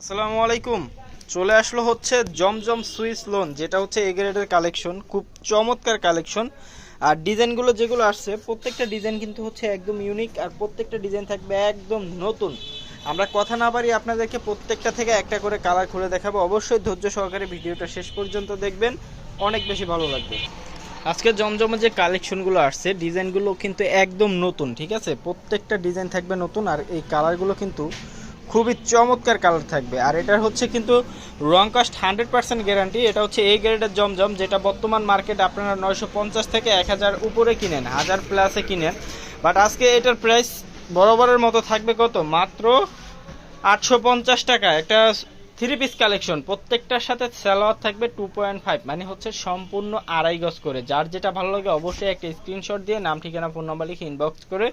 আসসালামু আলাইকুম। চলে আসলো হচ্ছে জমজম সুইস লোন যেটা হচ্ছে এ গ্রেডের কালেকশন খুব চমৎকার কালেকশন আর ডিজাইনগুলো যেগুলো আসছে, প্রত্যেকটা ডিজাইন কিন্তু হচ্ছে একদম ইউনিক আর প্রত্যেকটা ডিজাইন থাকবে একদম নতুন। আমরা কথা না পারি আপনাদেরকে প্রত্যেকটা থেকে একটা করে কালার খুলে দেখাবো। অবশ্যই ধৈর্য সহকারে ভিডিওটা শেষ পর্যন্ত দেখবেন। অনেক বেশি ভালো লাগবে। আজকে জমজমে যে কালেকশনগুলো আসছে ডিজাইনগুলো কিন্তু একদম নতুন, ঠিক আছে? প্রত্যেকটা ডিজাইন থাকবে নতুন আর এই কালারগুলো কিন্তু খুবই চমৎকার কালার থাকবে। আর এটার হচ্ছে কিন্তু রং কাস্ট হান্ড্রেড পার্সেন্ট গ্যারান্টি এটা হচ্ছে এই গ্রেডের জমজম, যেটা বর্তমান মার্কেট আপনারা নয়শো পঞ্চাশ থেকে এক হাজার উপরে কিনেন, হাজার প্লাসে কিনেন। বাট আজকে এটার প্রাইস বরাবরের মতো থাকবে কত? মাত্র আটশো পঞ্চাশ টাকা। একটা থ্রি পিস কালেকশন, প্রত্যেকটার সাথে স্যালোয়ার থাকবে টু পয়েন্ট ফাইভ মানে হচ্ছে সম্পূর্ণ আড়াই গজ করে। যার যেটা ভালো লাগে অবশ্যই একটা স্ক্রিনশট দিয়ে নাম, ঠিকানা ফোন নাম্বার লিখে ইনবক্স করে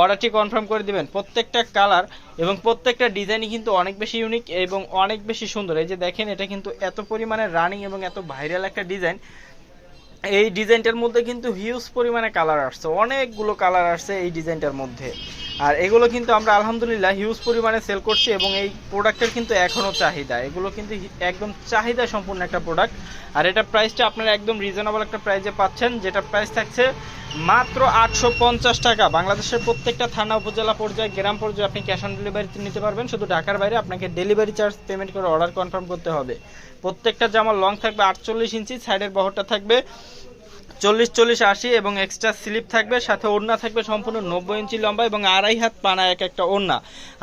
অর্ডারটি কনফার্ম করে দিবেন। প্রত্যেকটা কালার এবং প্রত্যেকটা ডিজাইনই কিন্তু অনেক বেশি ইউনিক এবং অনেক বেশি সুন্দর। এই যে দেখেন, এটা কিন্তু এত পরিমাণে রানিং এবং এত ভাইরাল একটা ডিজাইন এই ডিজাইনটার মধ্যে কিন্তু হিউজ পরিমাণে কালার আসছে। অনেকগুলো কালার আসছে এই ডিজাইনটার মধ্যে। আর এগুলো কিন্তু আমরা আলহামদুলিল্লাহ হিউজ পরিমাণে সেল করছি এবং এই প্রোডাক্টের কিন্তু এখনও চাহিদা। এগুলো কিন্তু একদম চাহিদা সম্পূর্ণ একটা প্রোডাক্ট আর এটা প্রাইসটা আপনারা একদম রিজনেবল একটা প্রাইসে পাচ্ছেন, যেটা প্রাইস থাকছে মাত্র আটশো পঞ্চাশ টাকা। বাংলাদেশের প্রত্যেকটা থানা, উপজেলা পর্যায়ে, গ্রাম পর্যায়ে আপনি ক্যাশ অন ডেলিভারিতে নিতে পারবেন। শুধু ঢাকার বাইরে আপনাকে ডেলিভারি চার্জ পেমেন্ট করে অর্ডার কনফার্ম করতে হবে। প্রত্যেকটা জামা লং থাকবে আটচল্লিশ ইঞ্চি সাইডের বহরটা থাকবে চল্লিশ চল্লিশ, আশি এবং এক্সট্রা স্লিপ থাকবে, সাথে ওড়না থাকবে সম্পূর্ণ নব্বই ইঞ্চি লম্বা এবং আড়াই হাত পানা এক একটা ওড়না।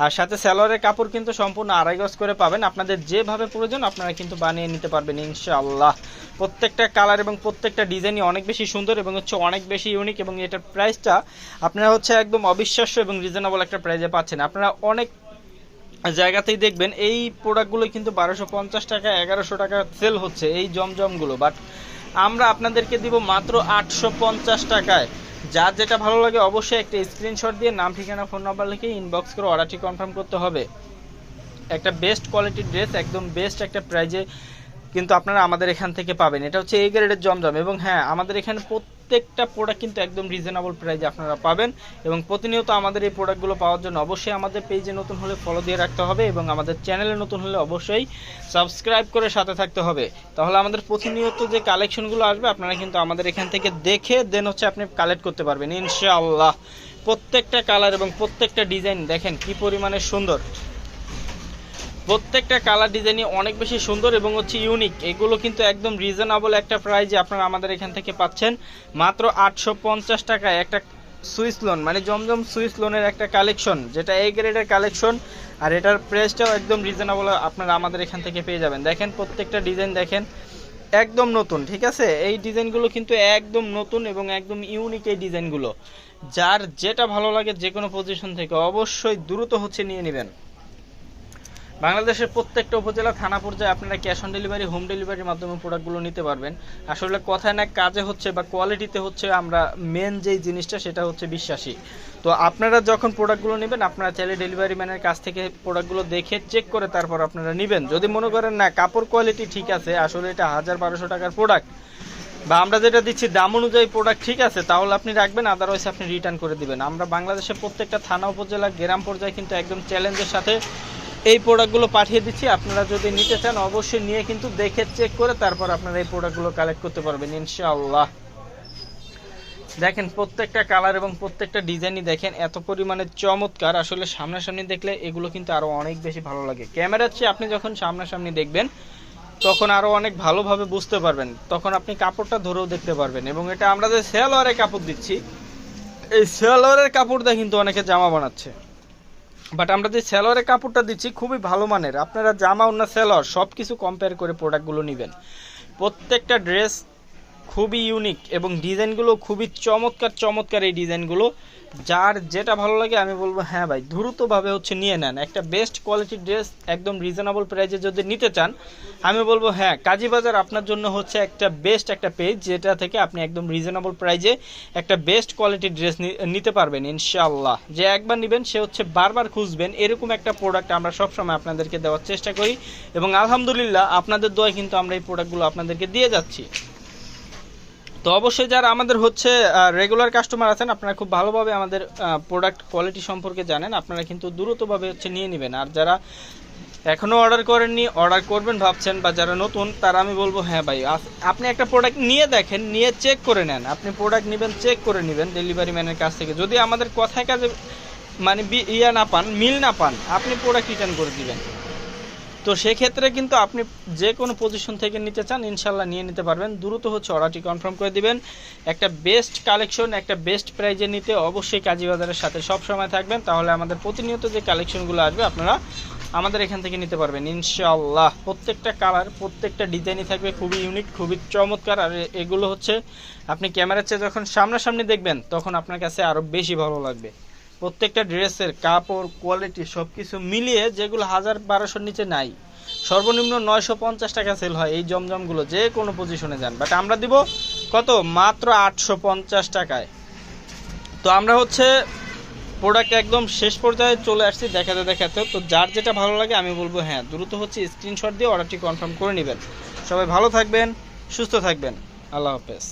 আর সাথে স্যালোয়ারের কাপড় কিন্তু সম্পূর্ণ আড়াই গজ করে পাবেন। আপনাদের যেভাবে প্রয়োজন আপনারা কিন্তু বানিয়ে নিতে পারবেন ইনশাআল্লাহ। প্রত্যেকটা কালার এবং প্রত্যেকটা ডিজাইনই অনেক বেশি সুন্দর এবং হচ্ছে অনেক বেশি ইউনিক এবং এটার প্রাইসটা আপনারা হচ্ছে একদম অবিশ্বাস্য এবং রিজনেবল একটা প্রাইসে পাচ্ছেন। আপনারা অনেক জায়গাতেই দেখবেন এই প্রোডাক্টগুলো কিন্তু বারোশো পঞ্চাশ টাকা, এগারোশো টাকা সেল হচ্ছে এই জমজমগুলো। বাট আমরা আপনাদেরকে দিব মাত্র আটশো পঞ্চাশ টাকায়। যার যেটা ভালো লাগে অবশ্যই একটা স্ক্রিনশট দিয়ে নাম, ঠিকানা ফোন নাম্বার লিখে ইনবক্স করে অর্ডারটি কনফার্ম করতে হবে। একটা বেস্ট কোয়ালিটির ড্রেস একদম বেস্ট একটা প্রাইজে কিন্তু আপনারা আমাদের এখান থেকে পাবেন। এটা হচ্ছে এই গ্রেডের জমজম এবং হ্যাঁ আমাদের এখানে প্রত্যেকটা প্রোডাক্ট কিন্তু একদম রিজনেবল প্রাইজে আপনারা পাবেন এবং প্রতিনিয়ত আমাদের এই প্রোডাক্টগুলো পাওয়ার জন্য অবশ্যই আমাদের পেজে নতুন হলে ফলো দিয়ে রাখতে হবে এবং আমাদের চ্যানেলে নতুন হলে অবশ্যই সাবস্ক্রাইব করে সাথে থাকতে হবে। তাহলে আমাদের প্রতিনিয়ত যে কালেকশনগুলো আসবে, আপনারা কিন্তু আমাদের এখান থেকে দেখে দেন হচ্ছে আপনি কালেক্ট করতে পারবেন, ইনশাআল্লাহ। প্রত্যেকটা কালার এবং প্রত্যেকটা ডিজাইন দেখেন কি পরিমাণে সুন্দর। প্রত্যেকটা কালার ডিজাইনই অনেক বেশি সুন্দর এবং হচ্ছে ইউনিক এগুলো কিন্তু একদম রিজনেবল একটা প্রাইজে আপনারা আমাদের এখান থেকে পাচ্ছেন। মাত্র আটশো পঞ্চাশ টাকায় একটা সুইস লোন মানে জমজম সুইস লোনের একটা কালেকশন যেটা এই গ্রেডের কালেকশন আর এটার প্রাইসটাও একদম রিজনেবল আপনারা আমাদের এখান থেকে পেয়ে যাবেন। দেখেন প্রত্যেকটা ডিজাইন দেখেন, একদম নতুন, ঠিক আছে? এই ডিজাইনগুলো কিন্তু একদম নতুন এবং একদম ইউনিক এই ডিজাইনগুলো যার যেটা ভালো লাগে যে কোনো পজিশন থেকে অবশ্যই দ্রুত হচ্ছে নিয়ে নেবেন। বাংলাদেশের প্রত্যেকটা উপজেলা থানা পর্যায়ে আপনারা ক্যাশ অন ডেলিভারি হোম ডেলিভারির মাধ্যমে প্রোডাক্টগুলো নিতে পারবেন। আসলে কথায় না কাজে হচ্ছে বা কোয়ালিটিতে হচ্ছে আমরা মেন যেই জিনিসটা সেটা হচ্ছে বিশ্বাসী। তো আপনারা যখন প্রোডাক্টগুলো নেবেন, আপনারা চাইলে ডেলিভারি ম্যানের কাছ থেকে প্রোডাক্টগুলো দেখে চেক করে তারপর আপনারা নেবেন। যদি মনে করেন না কাপড় কোয়ালিটি ঠিক আছে, আসলে এটা হাজার বারোশো টাকার প্রোডাক্ট বা আমরা যেটা দিচ্ছি দাম অনুযায়ী প্রোডাক্ট ঠিক আছে, তাহলে আপনি রাখবেন আদারওয়াইজ আপনি রিটার্ন করে দিবেন। আমরা বাংলাদেশের প্রত্যেকটা থানা, উপজেলা, গ্রাম পর্যায়ে কিন্তু একদম চ্যালেঞ্জের সাথে এই প্রোডাক্টগুলো পাঠিয়ে দিচ্ছি। আপনারা যদি নিতে চান, অবশ্যই নিয়ে কিন্তু দেখে চেক করে তারপর আপনারা এই প্রোডাক্টগুলো কালেক্ট করতে পারবেন, ইনশাআল্লাহ। দেখেন, প্রত্যেকটা কালার এবং প্রত্যেকটা ডিজাইনই দেখেন, এত পরিমাণে চমৎকার। আসলে সামনাসামনি দেখলে এগুলো কিন্তু আরও অনেক বেশি ভালো লাগে। ক্যামেরার চেয়ে আপনি যখন সামনাসামনি দেখবেন, তখন আরও অনেক ভালোভাবে বুঝতে পারবেন। তখন আপনি কাপড়টা ধরেও দেখতে পারবেন। এবং এটা আমরা যে সেলোয়ারে কাপড় দিচ্ছি, এই সেলোয়ারের কাপড় দিয়ে কিন্তু অনেকে জামা বানাচ্ছে। বাট আমরা যে সেলোয়ারের কাপড়টা দিচ্ছি, খুবই ভালো মানের। আপনারা জামা অন্য সেলোয়ার সব কিছু কম্পেয়ার করে প্রোডাক্টগুলো নেবেন। প্রত্যেকটা ড্রেস খুবই ইউনিক এবং ডিজাইনগুলো খুবই চমৎকার চমৎকার এই ডিজাইনগুলো। যার যেটা ভালো লাগে আমি বলব হ্যাঁ ভাই, দ্রুতভাবে হচ্ছে নিয়ে নেন। একটা বেস্ট কোয়ালিটির ড্রেস একদম রিজনেবল প্রাইসে যদি নিতে চান, আমি বলব হ্যাঁ কাজীবাজার আপনার জন্য হচ্ছে একটা বেস্ট একটা পেজ যেটা থেকে আপনি একদম রিজনেবল প্রাইসে একটা বেস্ট কোয়ালিটির ড্রেস নিতে পারবেন, ইনশাআল্লাহ। যে একবার নেবেন, সে হচ্ছে বারবার খুঁজবেন। এরকম একটা প্রোডাক্ট আমরা সবসময় আপনাদেরকে দেওয়ার চেষ্টা করি এবং আলহামদুলিল্লাহ আপনাদের দোয়ায় কিন্তু আমরা এই প্রোডাক্টগুলো আপনাদেরকে দিয়ে যাচ্ছি। তো অবশ্যই যারা আমাদের হচ্ছে রেগুলার কাস্টমার আছেন, আপনারা খুব ভালোভাবে আমাদের প্রোডাক্ট কোয়ালিটি সম্পর্কে জানেন। আপনারা কিন্তু দ্রুতভাবে হচ্ছে নিয়ে নেবেন। আর যারা এখনও অর্ডার করেননি অর্ডার করবেন ভাবছেন বা যারা নতুন, তারা আমি বলব হ্যাঁ ভাই আপনি একটা প্রোডাক্ট নিয়ে দেখেন, নিয়ে চেক করে নেন। আপনি প্রোডাক্ট নেবেন চেক করে নেবেন ডেলিভারি ম্যানের কাছ থেকে। যদি আমাদের কথায় কাজে মানে ইয়া না পান, মিল না পান, আপনি প্রোডাক্ট রিটার্ন করে দিবেন। তো সেক্ষেত্রে কিন্তু আপনি যে কোনো পজিশন থেকে নিতে চান ইনশাল্লাহ নিয়ে নিতে পারবেন। দ্রুত হচ্ছে অর্ডারটি কনফার্ম করে দিবেন। একটা বেস্ট কালেকশন একটা বেস্ট প্রাইজে নিতে অবশ্যই কাজী বাজারের সাথে সব সময় থাকবেন। তাহলে আমাদের প্রতিনিয়ত যে কালেকশনগুলো আসবে, আপনারা আমাদের এখান থেকে নিতে পারবেন ইনশাল্লাহ প্রত্যেকটা কালার প্রত্যেকটা ডিজাইনই থাকবে খুবই ইউনিক খুবই চমৎকার। আর এগুলো হচ্ছে, আপনি ক্যামেরার চেয়ে যখন সামনাসামনি দেখবেন, তখন আপনার কাছে আরও বেশি ভালো লাগবে। প্রত্যেকটা ড্রেসের কাপড় কোয়ালিটি সব কিছু মিলিয়ে যেগুলো হাজার বারোশোর নিচে নাই, সর্বনিম্ন নয়শো পঞ্চাশ টাকা সেল হয় এই জমজমগুলো যে কোনো পজিশনে যান। বাট আমরা দিব কত? মাত্র আটশো পঞ্চাশ টাকায়। তো আমরা হচ্ছে প্রোডাক্ট একদম শেষ পর্যায়ে চলে আসছি দেখাতে দেখাতে। তো যার যেটা ভালো লাগে আমি বলব হ্যাঁ দ্রুত হচ্ছে স্ক্রিনশট দিয়ে অর্ডারটি কনফার্ম করে নেবেন। সবাই ভালো থাকবেন, সুস্থ থাকবেন। আল্লাহ হাফেজ।